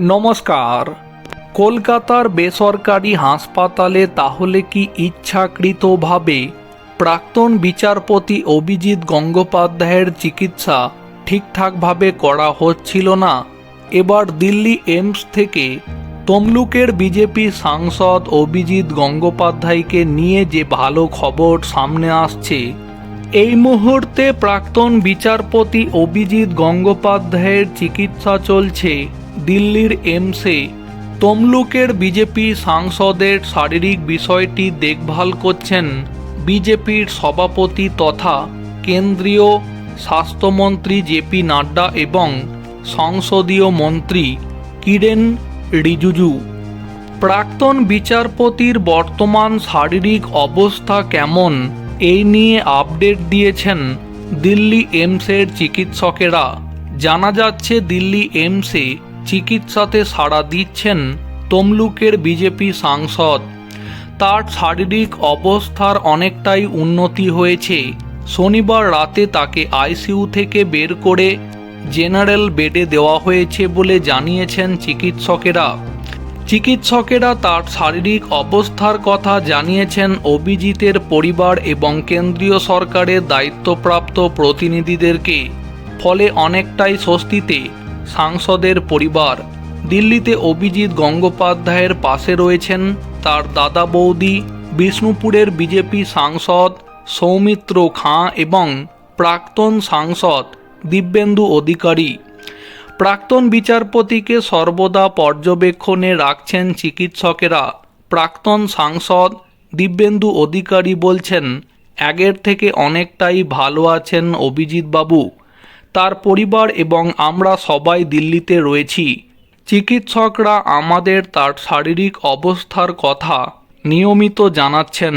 নমস্কার। কলকাতার বেসরকারি হাসপাতালে তাহলে কি ইচ্ছাকৃতভাবে প্রাক্তন বিচারপতি অভিজিৎ গঙ্গোপাধ্যায়ের চিকিৎসা ঠিকঠাকভাবে করা হচ্ছিল না? এবার দিল্লি এইমস থেকে তমলুকের বিজেপি সাংসদ অভিজিৎ গঙ্গোপাধ্যায়কে নিয়ে যে ভালো খবর সামনে আসছে এই মুহূর্তে প্রাক্তন বিচারপতি অভিজিৎ গঙ্গোপাধ্যায়ের চিকিৎসা চলছে দিল্লির এমসে। তমলুকের বিজেপি সাংসদের শারীরিক বিষয়টি দেখভাল করছেন বিজেপির সভাপতি তথা কেন্দ্রীয় স্বাস্থ্যমন্ত্রী জেপি নাড্ডা এবং সংসদীয় মন্ত্রী কিরেন রিজুজু। প্রাক্তন বিচারপতির বর্তমান শারীরিক অবস্থা কেমন? এই নিয়ে আপডেট দিয়েছেন দিল্লি এমসের চিকিৎসকেরা। জানা যাচ্ছে, দিল্লি এমসে চিকিৎসাতে সাড়া দিচ্ছেন তমলুকের বিজেপি সাংসদ। তার শারীরিক অবস্থার অনেকটাই উন্নতি হয়েছে। শনিবার রাতে তাকে আইসিইউ থেকে বের করে জেনারেল বেডে দেওয়া হয়েছে বলে জানিয়েছেন চিকিৎসকেরা। চিকিৎসকেরা তার শারীরিক অবস্থার কথা জানিয়েছেন অভিজিতের পরিবার এবং কেন্দ্রীয় সরকারের দায়িত্বপ্রাপ্ত প্রতিনিধিদেরকে। ফলে অনেকটাই স্বস্তিতে সাংসদের পরিবার। দিল্লিতে অভিজিৎ গঙ্গোপাধ্যায়ের পাশে রয়েছেন তার দাদা বৌদি, বিষ্ণুপুরের বিজেপি সাংসদ সৌমিত্র খাঁ এবং প্রাক্তন সাংসদ দিব্যেন্দু অধিকারী। প্রাক্তন বিচারপতিকে সর্বদা পর্যবেক্ষণে রাখছেন চিকিৎসকেরা। প্রাক্তন সাংসদ দিব্যেন্দু অধিকারী বলছেন, আগের থেকে অনেকটাই ভালো আছেন অভিজিৎবাবু। তার পরিবার এবং আমরা সবাই দিল্লিতে রয়েছি। চিকিৎসকরা আমাদের তার শারীরিক অবস্থার কথা নিয়মিত জানাচ্ছেন।